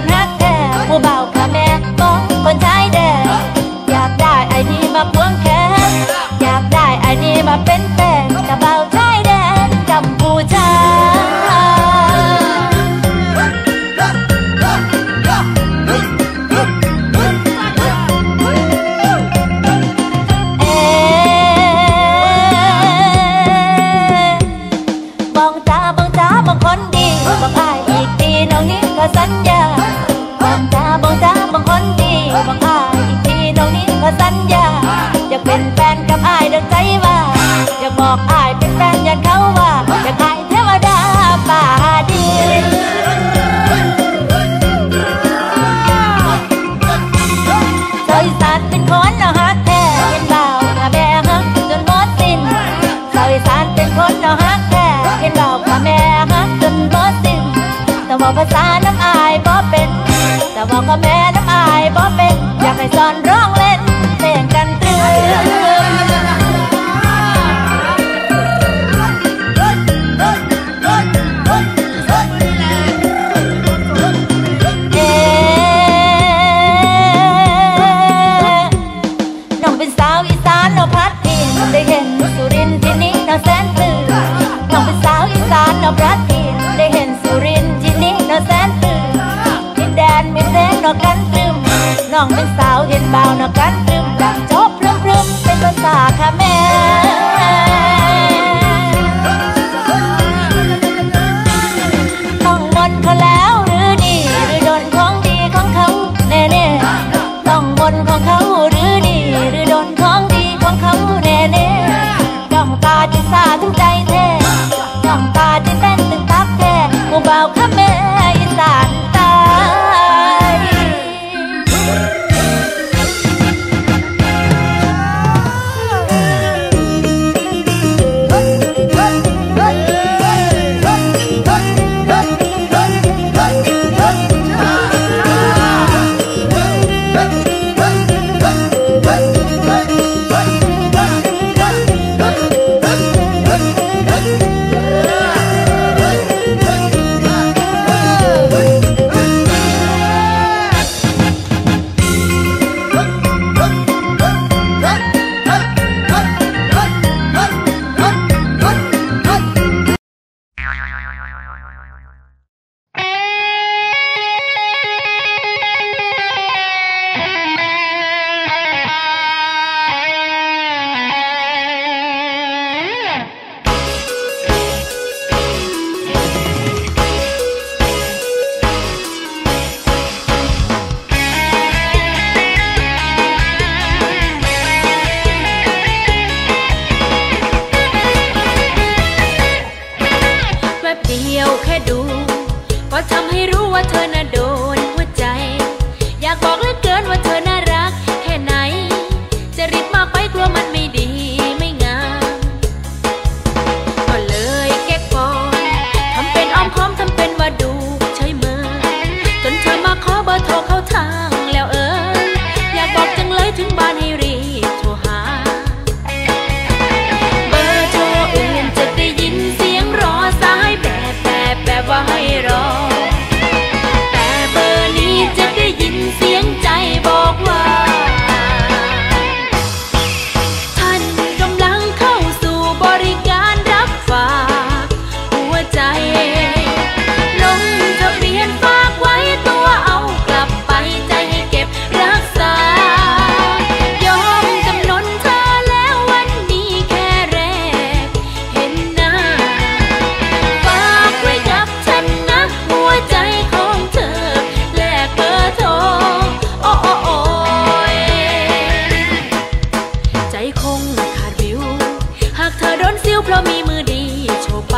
คนฮักแท้ผู้เบาพระแม่ของคนใายแดงอยากได้ไอ้นี่มาพวงแขนอยากได้ไอ้นี่มาเป็นแน ว่สัญญา อยากเป็นแฟนกับอายดังใจว่า อยากบอกอายเป็นแฟนยันเขาว่าอยากอายเทวดาป่าดีเคยสานเป็นคนเนาะฮักแท้เห็นเบาหาแม่ฮักจนหมดสิ้นเคยสานเป็นคนเนาะฮักแท้เห็นเบาหาแม่ฮักจนหมดสิ้นแต่ว่าภาษาน้ำอายบ่เป็น แต่ว่าก็แม่น้ำอายบ่เป็นอยากให้สอนร้อง Nó Welcome. khắp ถึงบ้านให้รี เพราะมีมือดีโชว์ไป